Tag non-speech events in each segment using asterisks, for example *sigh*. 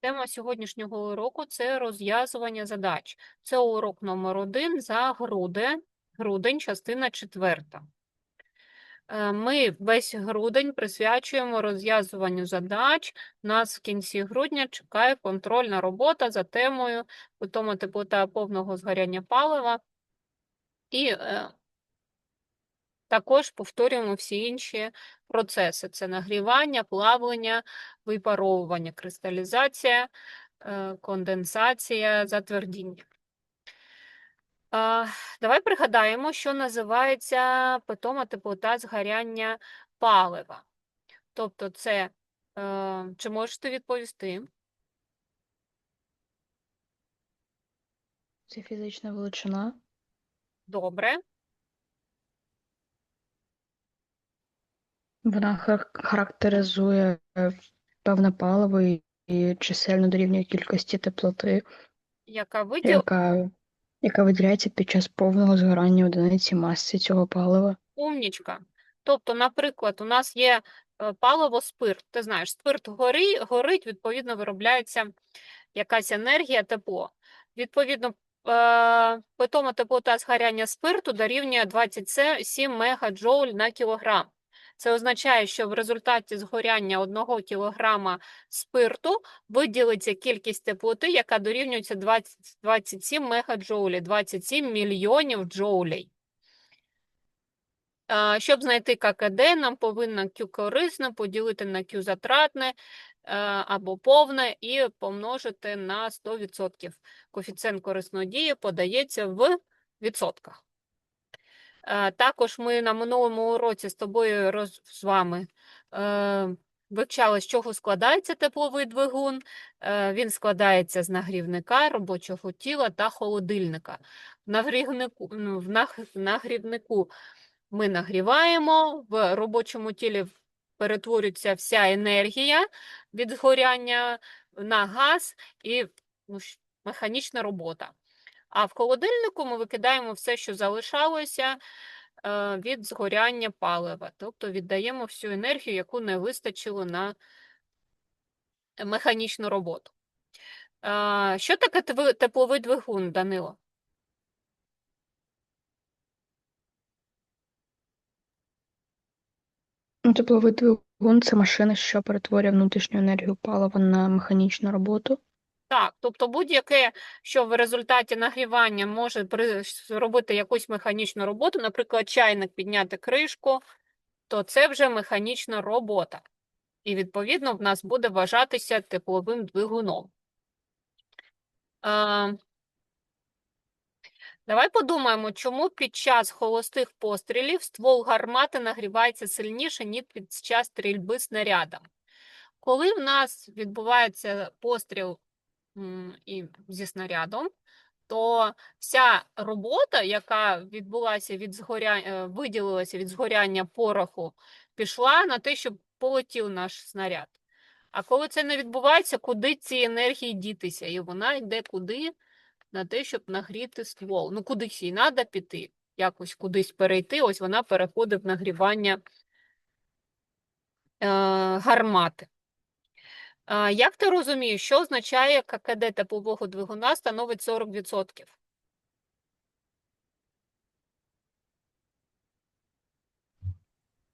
Тема сьогоднішнього уроку це розв'язування задач. Це урок номер один за грудень, грудень, частина четверта. Е, Ми весь грудень присвячуємо розв'язуванню задач. Нас в кінці грудня чекає контрольна робота за темою питома теплота повного згоряння палива. І е, також повторюємо всі інші процеси: це нагрівання, плавлення, випаровування, кристалізація, е, конденсація, затвердіння. Давай пригадаємо, що називається питома теплота згоряння палива. Тобто, це е, чи можеш ти відповісти? Це фізична величина. Добре. Вона хар- характеризує е, певне паливо і, і чисельно дорівнює кількості теплоти, Яка виділ... яка, яка виділяється під час повного згорання одиниці маси цього палива. Умнічка. Тобто, наприклад, у нас є е, паливо спирт. Ти знаєш, спирт гори, горить, відповідно, виробляється якась енергія, тепло. Відповідно, е, питома теплота згоряння спирту дорівнює 27 мегаджоуль на кілограм. Це означає, що в результаті згоряння 1 кілограма спирту виділиться кількість теплоти, яка дорівнюється 20, 27 мегаджоулів, 27 мільйонів джоулей. Щоб знайти ККД, нам повинно Q корисне поділити на Q затратне е, або повне і помножити на 100%. Коефіцієнт корисної дії подається в відсотках. Е, Також ми на минулому уроці з тобою роз... з вами е, вивчали, з чого складається тепловий двигун. Е, Він складається з нагрівника, робочого тіла та холодильника. В нагрівнику, ну, в наг- в нагрівнику ми нагріваємо, в робочому тілі перетворюється вся енергія від згоряння на газ і ну, механічна робота. А в холодильнику ми викидаємо все, що залишалося е, від згоряння палива, тобто віддаємо всю енергію, яку не вистачило на механічну роботу. Е, Що таке тепловий двигун, Данило? Ну, Тепловий двигун це машина, що перетворює внутрішню енергію палива на механічну роботу. Так, тобто будь-яке, що в результаті нагрівання може зробити якусь механічну роботу, наприклад, чайник підняти кришку, то це вже механічна робота. І, відповідно, в нас буде вважатися тепловим двигуном. А, Давай подумаємо, чому під час холостих пострілів ствол гармати нагрівається сильніше, ніж під час стрільби снарядом. Коли в нас відбувається постріл і зі снарядом, то вся робота, яка відбулася від згоря... е, виділилася від згоряння пороху, пішла на те, щоб полетів наш снаряд. А коли це не відбувається, куди ці енергії дітися? І вона йде куди? На те, щоб нагріти ствол. Ну, кудись їй треба піти, якось кудись перейти. Ось вона переходить в нагрівання е, гармати. А, Як ти розумієш, що означає ККД теплового двигуна становить 40%?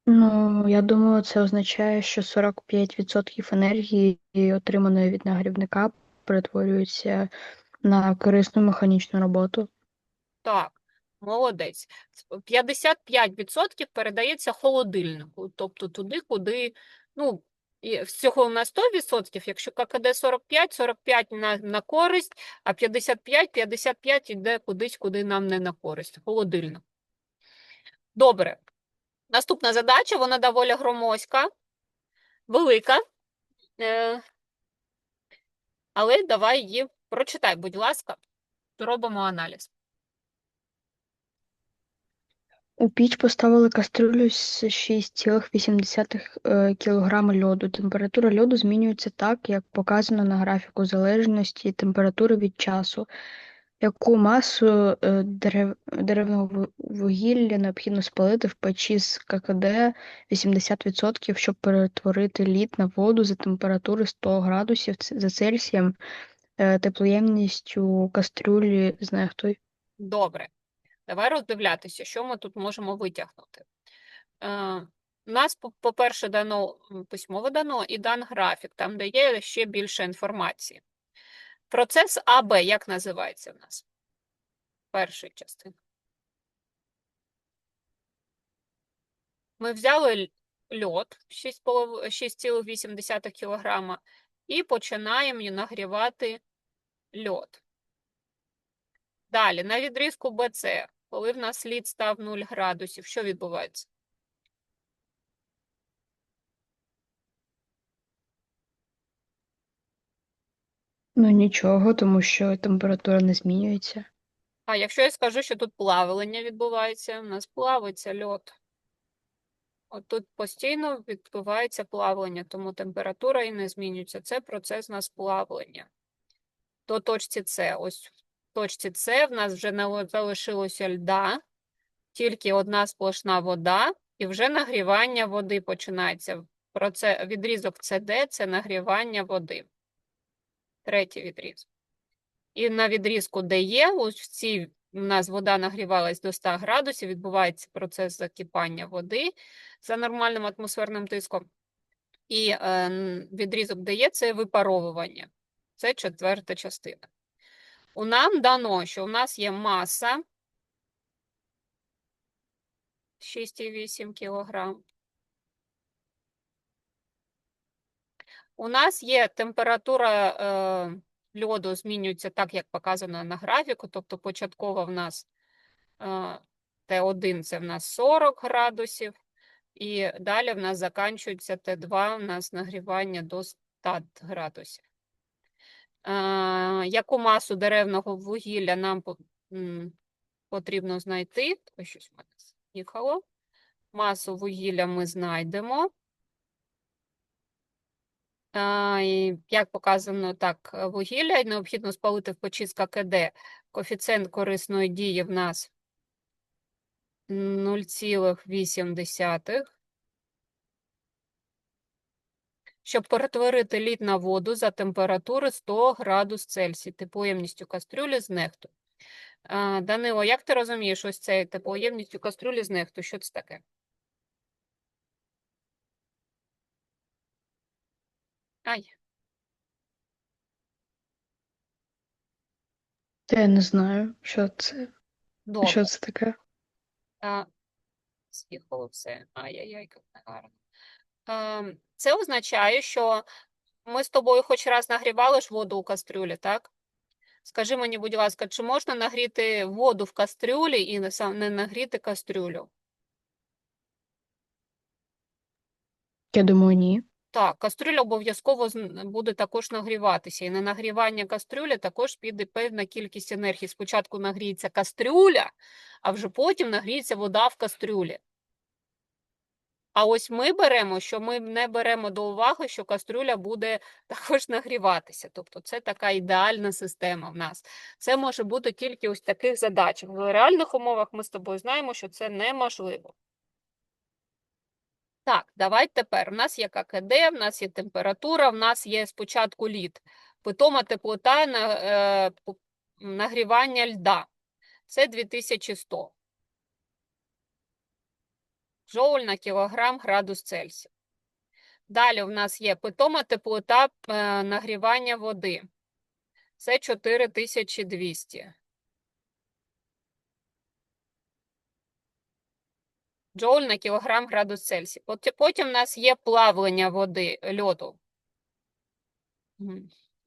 Ну, я думаю, це означає, що 45% енергії, отриманої від нагрівника, перетворюється на корисну механічну роботу. Так, молодець. 55% передається холодильнику, тобто туди, куди, ну, і всього на 100%, якщо ККД 45, 45 на, на користь, а 55, 55 йде кудись, куди нам не на користь, холодильник. Добре. Наступна задача, вона доволі громоздька, велика, е, але давай її прочитай, будь ласка, зробимо аналіз. У піч поставили каструлю з 6,8 кг льоду. Температура льоду змінюється так, як показано на графіку залежності температури від часу. Яку масу е, дерев... деревного вугілля необхідно спалити в печі з ККД 80%, щоб перетворити лід на воду за температури 100 градусів за Цельсієм, е, теплоємністю кастрюлі, знехтуй. Добре. Давай роздивлятися, що ми тут можемо витягнути. Е, у нас, по- по-перше, дано м, письмово дано і дан графік, там де є ще більше інформації. Процес АБ як називається в нас? Перша частина. Ми взяли льод 6,8 кг і починаємо нагрівати льод. Далі, на відрізку БЦ, коли в нас лід став 0 градусів, що відбувається? Ну нічого, тому що температура не змінюється. А якщо я скажу, що тут плавлення відбувається, у нас плавиться льод. От тут постійно відбувається плавлення, тому температура і не змінюється. Це процес у нас плавлення. До точці С. Ось в точці С в нас вже не залишилося льда, тільки одна сплошна вода, і вже нагрівання води починається. Проце... Відрізок CD – це нагрівання води. Третій відрізок. І на відрізку, де ось в цій у нас вода нагрівалась до 100 градусів, відбувається процес закипання води за нормальним атмосферним тиском. І е, відрізок, де це випаровування. Це четверта частина. У нам дано, що у нас є маса 6,8 кг. У нас є температура е, льоду змінюється так, як показано на графіку, тобто початкова в нас е, Т1 це в нас 40 градусів, і далі в нас закінчується Т2, у нас нагрівання до 100 градусів. Е, яку масу деревного вугілля нам потрібно знайти? Ось щось в мене з'їхало. Масу вугілля ми знайдемо. Як показано, так, е, вугілля необхідно спалити в печі з ККД. Коефіцієнт корисної дії в нас 0,8. Щоб перетворити лід на воду за температури 100 градус Цельсія, теплоємністю кастрюлі з нефту. А, Данило, як ти розумієш ось це теплоємністю кастрюлі з нефту? Що це таке? Ай, я не знаю, що це, добре. що це таке. А, з'їхало все. Ай-яй-яй, як негарно. Це означає, що ми з тобою хоч раз нагрівали ж воду у кастрюлі, так? Скажи мені, будь ласка, чи можна нагріти воду в кастрюлі і не нагріти кастрюлю? Я думаю, ні. Так, кастрюля обов'язково буде також нагріватися. І на нагрівання кастрюлі також піде певна кількість енергії. Спочатку нагріється кастрюля, а вже потім нагріється вода в кастрюлі. А ось ми беремо, що ми не беремо до уваги, що кастрюля буде *laughs* також нагріватися. Тобто це така ідеальна система в нас. Це може бути тільки ось таких задачах. В реальних умовах ми з тобою знаємо, що це неможливо. Так, давай тепер. У нас є ККД, в нас є температура, в нас є спочатку лід. Питома теплота е, нагрівання льда. Це 2100. Джоуль на кілограм градус Цельсія. Далі в нас є питома теплота е, нагрівання води. Це 4200. Джоуль на кілограм градус Цельсія. Потім в нас є плавлення води, льоду.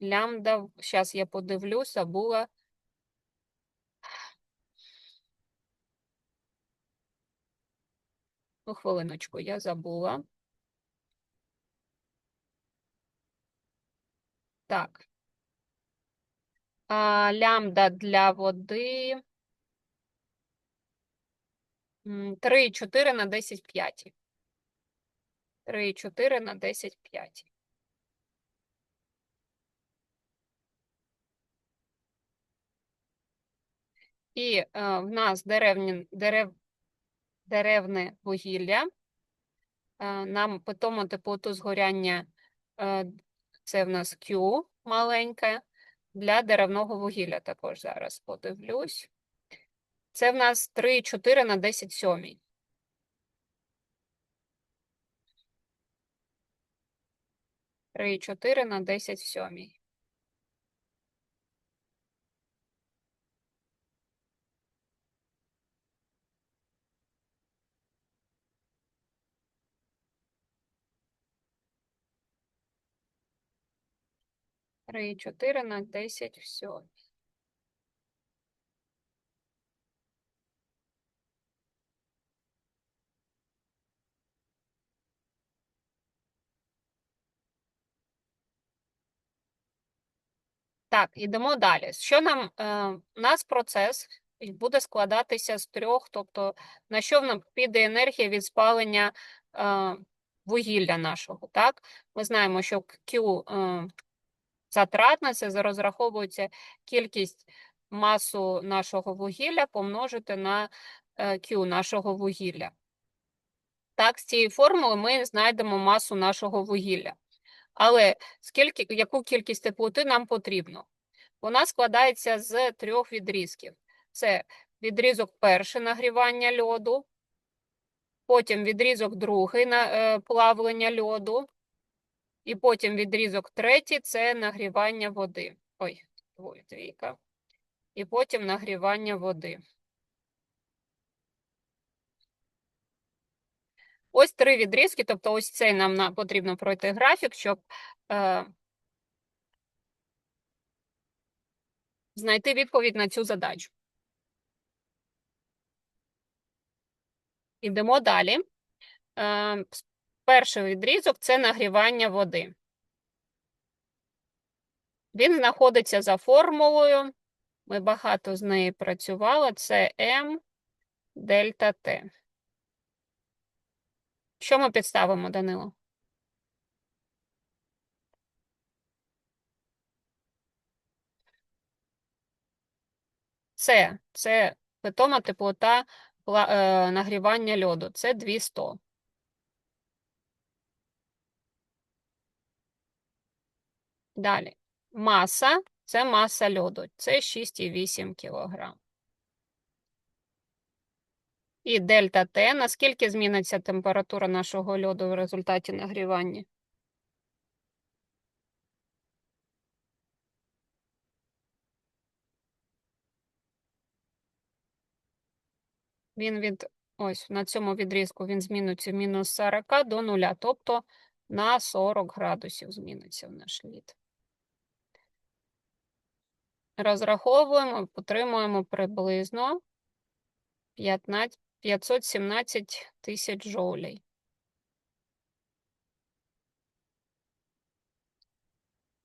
Лямбда, зараз я подивлюся, була. Ну, хвилиночку, я забула. Так. А, лямбда для води. 3,4 на 10 в 5. 3,4 на 10 в 5. І е, в нас деревні, дерев, деревне вугілля. Е, нам питому теплоту згоряння е, це в нас Q маленьке. Для деревного вугілля також зараз подивлюсь. Це в нас 3,4 на 10 сьомій. Три чотири на десять в сьомій. Три і чотири на десять в сьомій. Так, ідемо далі. Що нам е, у нас процес буде складатися з трьох, тобто на що нам піде енергія від спалення е, вугілля нашого, так? Ми знаємо, що Q е, затратна, це за- розраховується кількість масу нашого вугілля помножити на е, Q нашого вугілля. Так, з цієї формули ми знайдемо масу нашого вугілля. Але скільки, яку кількість теплоти нам потрібно? Вона складається з трьох відрізків. Це відрізок перший нагрівання льоду, потім відрізок другий на е, плавлення льоду, і потім відрізок третій це нагрівання води. Ой, двоє, двійка. І потім нагрівання води. Ось три відрізки, тобто ось цей нам потрібно пройти графік, щоб е, знайти відповідь на цю задачу. Ідемо далі. Е, перший відрізок це нагрівання води. Він знаходиться за формулою. Ми багато з нею працювали. Це М дельта Т. Що ми підставимо, Данило? Це, це питома теплота е, нагрівання льоду. Це 200. Далі. Маса це маса льоду. Це 6,8 кг. І дельта Т. Наскільки зміниться температура нашого льоду в результаті нагрівання? Він від ось на цьому відрізку він зміниться мінус 40 до 0, тобто на 40 градусів зміниться в наш лід. Розраховуємо, отримуємо приблизно 15, 517 тисяч джоулей.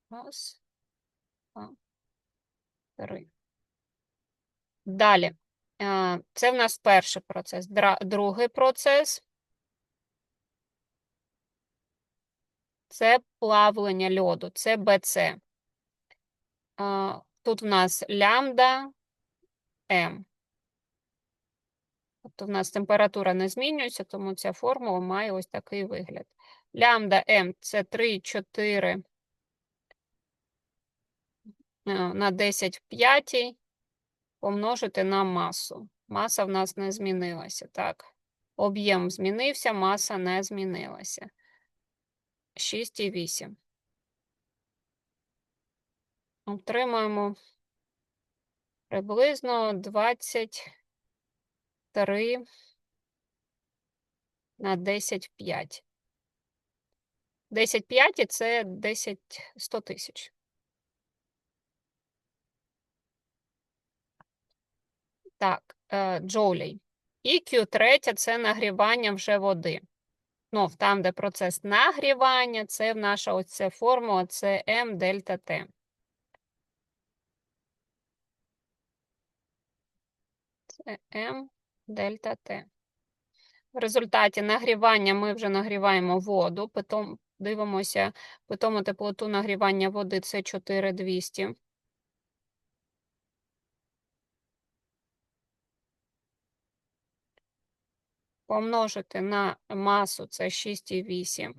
Раз, два, три. Далі. Е, Це в нас перший процес. Другий процес це плавлення льоду, це БЦ. Тут в нас лямбда М. Тобто в нас температура не змінюється, тому ця формула має ось такий вигляд. Лямбда М це 3,4 е, на 10 в п'ятій помножити на масу. Маса в нас не змінилася, так. Об'єм змінився, маса не змінилася. 6,8. Отримуємо приблизно 23 на 10 в 5. 10 в 5 – це 10 100 тисяч. Так, е, джоулей. І Q3 – це нагрівання вже води. Ну, там, де процес нагрівання, це наша ось ця формула, це М дельта Т. М дельта Т. В результаті нагрівання ми вже нагріваємо воду, потім дивимося питому теплоту нагрівання води це 4200. Помножити на масу це 6,8.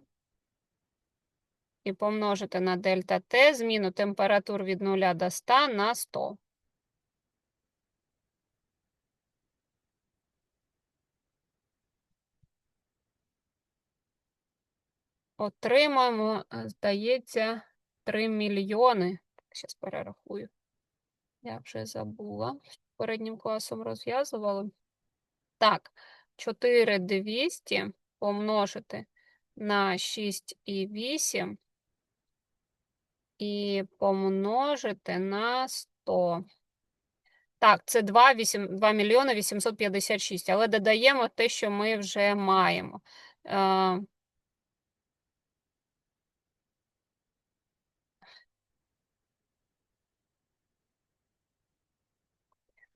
І помножити на дельта Т зміну температур від 0 до 100 на 100. Отримаємо, е, здається, 3 мільйони. Зараз перерахую. Я вже забула. Переднім класом розв'язували. Так, 4200 помножити на 6,8 і помножити на 100. Так, це 2, 8, 2 мільйони 856, але додаємо те, що ми вже маємо.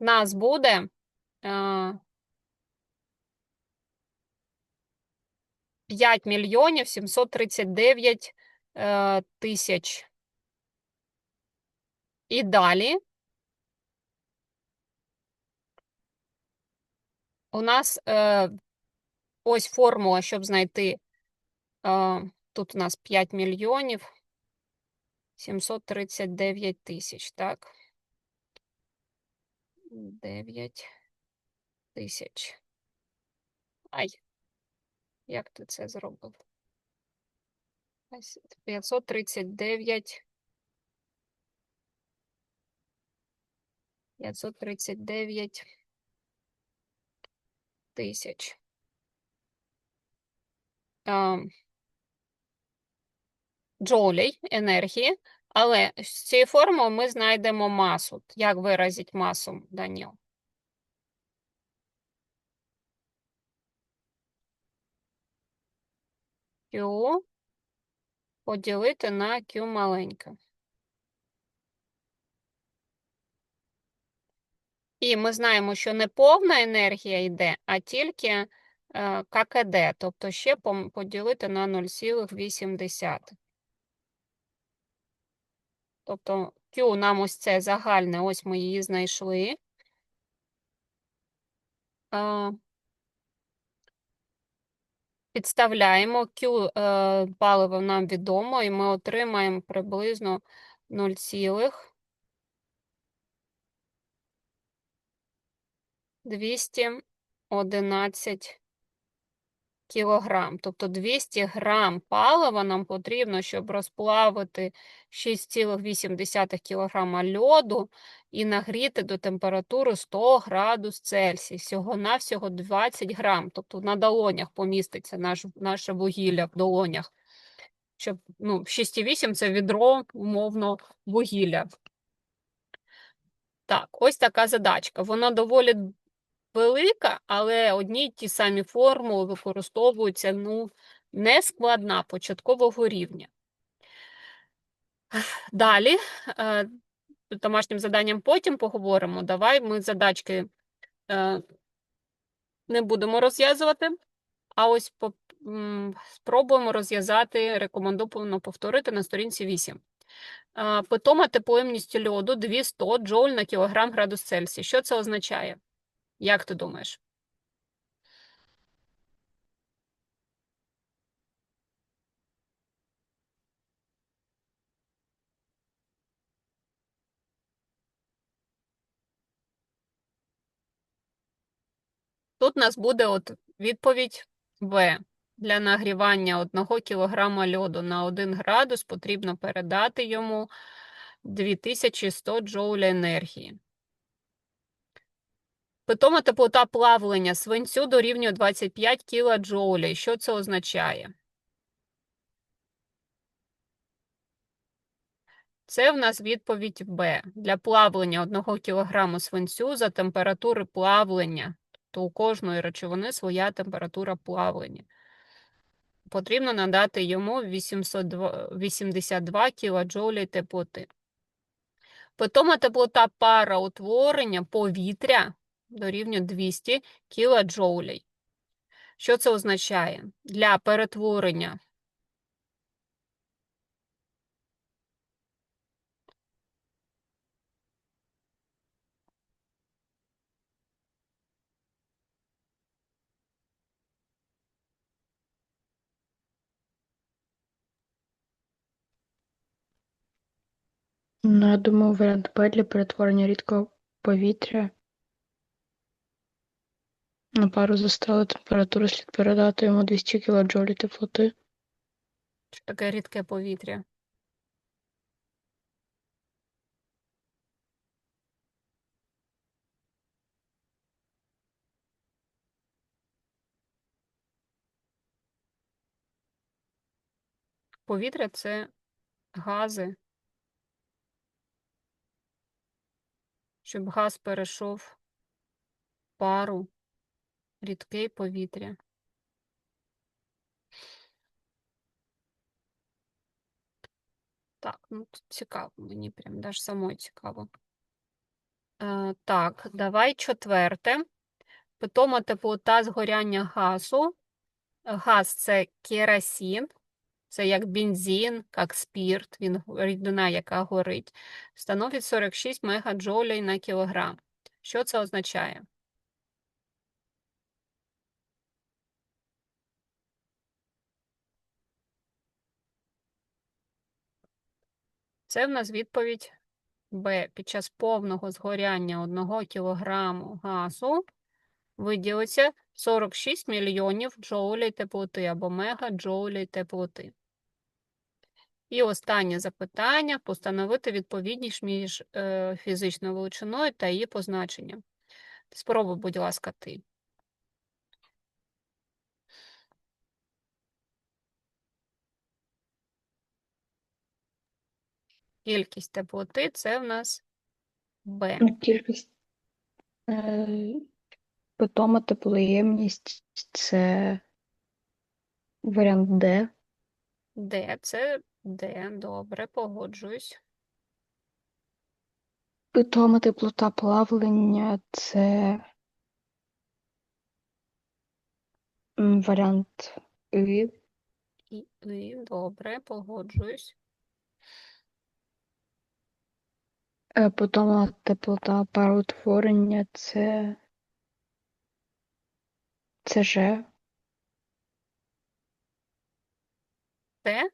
Нас буде е, 5 мільйонів 739 е, тисяч. І далі у нас е, ось формула, щоб знайти. Е, тут у нас 5 мільйонів 739 тисяч, так? 9 тисяч. Ай, як ти це зробив? Ось 539. 539 тисяч. Ем, Джоулей енергії, але з цієї формули ми знайдемо масу. Як виразить масу, Даніл? Q поділити на Q маленьке. І ми знаємо, що не повна енергія йде, а тільки е, ККД, тобто ще поділити на 0,8. Тобто Q нам ось це загальне, ось ми її знайшли. Е, Підставляємо Q е, паливо нам відомо, і ми отримаємо приблизно 0, 211 кілограм. Тобто 200 грам палива нам потрібно, щоб розплавити 6,8 кілограма льоду і нагріти до температури 100 градус Цельсія. Всього-навсього 20 грам. Тобто на долонях поміститься наш, наше вугілля в долонях. Щоб, ну, 6,8 це відро, умовно, вугілля. Так, ось така задачка. Вона доволі велика, але одні й ті самі формули використовуються ну, не складна початкового рівня. Далі, е, домашнім заданням потім поговоримо. Давай ми задачки е, не будемо розв'язувати, а ось спробуємо розв'язати, рекомендовано повторити на сторінці 8. Е, Питома теплоємність льоду 200 джоуль на кілограм градус Цельсія. Що це означає? Як ти думаєш? Тут у нас буде от відповідь В. Для нагрівання 1 кг льоду на 1 градус потрібно передати йому 2100 джоуля енергії. Питома теплота плавлення свинцю дорівнює 25 кілоджоулей. Що це означає? Це в нас відповідь Б. Для плавлення 1 кг свинцю за температури плавлення, то у кожної речовини своя температура плавлення. Потрібно надати йому 802 82 кілоджоулі теплоти. Питома теплота пароутворення повітря дорівнює 200 кілоджоулей. Що це означає? Для перетворення Ну, думаю, варіант Б для перетворення рідкого повітря на пару за сталої температури слід передати йому 200 кілоджолів теплоти. Що таке рідке повітря? Повітря це гази. Щоб газ перейшов пару, рідке повітря. Так, ну тут цікаво, мені прям даже самой цікаво. Е, так, давай четверте. Питома теплота згоряння газу. Газ це керосин, це як бензин, як спірт, він рідина, яка горить, становить 46 мегаджолей на кілограм. Що це означає? Це в нас відповідь Б. Під час повного згоряння 1 кілограму газу виділиться 46 мільйонів джоулей теплоти або мегаджоулей теплоти. І останнє запитання – постановити відповідність між е, фізичною величиною та її позначенням. Спробуй, будь ласка, ти. Кількість теплоти – це в нас Б. Ну, Кількість е, питома теплоємність це варіант Д. Д – це Д. Добре, погоджуюсь. Питома теплота плавлення це варіант І. І, і добре, погоджуюсь. Е, Питома теплота пароутворення це це Ж. Т.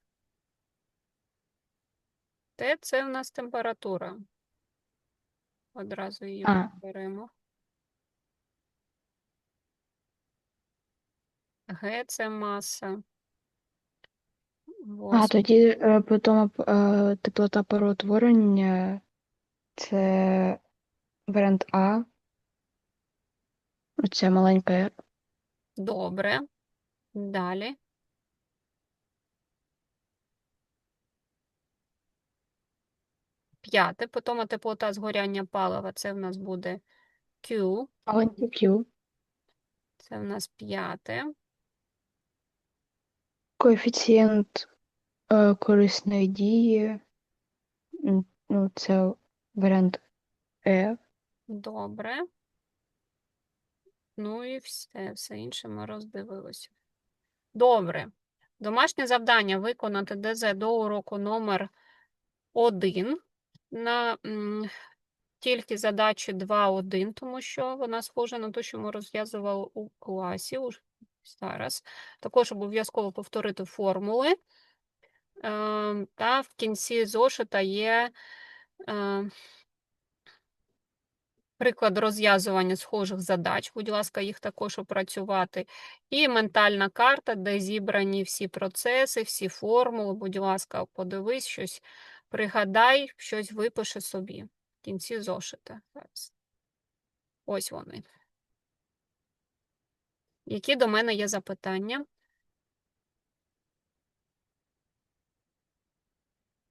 Т – це в нас температура. Одразу її А. беремо. Г – це маса. А тоді е, е, теплота пароутворення це варіант А. Оце маленька. Добре. Далі. П'яте. Питома теплота згоряння палива. Це в нас буде Q. маленький Q. Це в нас п'яте. Коефіцієнт е, корисної дії. Ну, це варіант Е. Добре. Ну і все, все інше ми роздивилися. Добре. Домашнє завдання виконати ДЗ до уроку номер 1 на тільки задачі 2.1, тому що вона схожа на те, що ми розв'язували у класі зараз. Також обов'язково повторити формули. Е, Та в кінці зошита є приклад розв'язування схожих задач. Будь ласка, їх також опрацювати. І ментальна карта, де зібрані всі процеси, всі формули. Будь ласка, подивись щось, пригадай, щось випиши собі в кінці зошита. Ось вони. Які до мене є запитання?